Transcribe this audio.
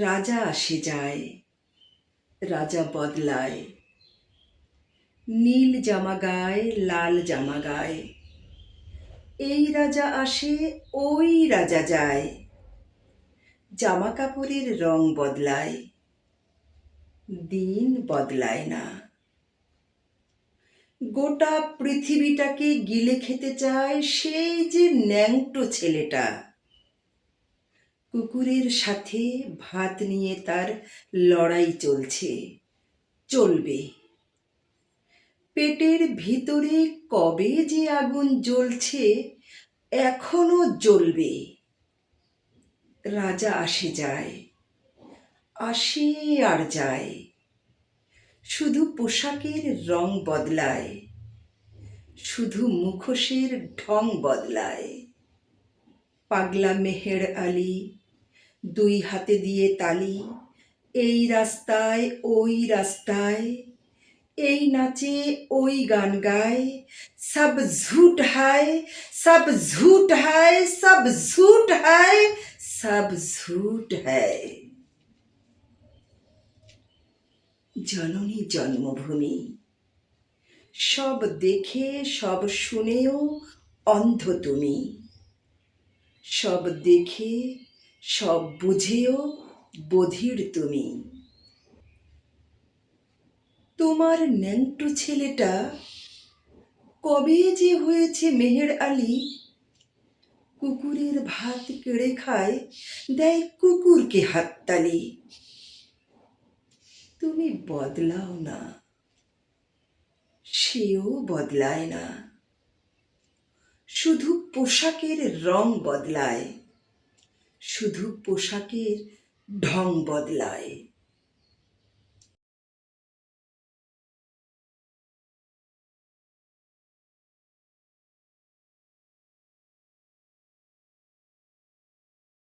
রাজা আসে যায়, রাজা বদলায়। নীল জামা গায়, লাল জামা গায়। এই রাজা আসে, ওই রাজা যায়। জামা কাপড়ের রং বদলায়, দিন বদলায় না। গোটা পৃথিবীটাকে গিলে খেতে চায় সেই যে ন্যাংটো ছেলেটা। কুকুরের সাথে ভাত নিয়ে তার লড়াই চলছে। চলবে। পেটের ভিতরে কবে যে আগুন জ্বলছে, এখনও জ্বলবে। রাজা আসে যায়, আসে আর যায়। শুধু পোশাকের রং বদলায়, শুধু মুখোশের ঢং বদলায়। পাগলা মেহের আলী দুই হাতে দিয়ে তালি, এই রাস্তায়, ওই রাস্তায়, এই নাচে, ওই গান গায়, সব ঝুট হায়, সব ঝুট হায়, সব ঝুট হায়, সব ঝুট হায়। জননী জন্মভূমি। সব দেখে, সব শুনেও অন্ধ তুমি। সব দেখে সব বুঝেও বধির তুমি। তোমার ন্যাংটো ছেলেটা কবে যে হয়েছে মেহের আলী? কুকুরের ভাত কেড়ে খায়, দেয় কুকুরকে হাততালি। তুমি বদলাও না, সেও বদলায় না। শুধু পোশাকের রং বদলায়। শুধু পোশাকের ঢং বদলায়।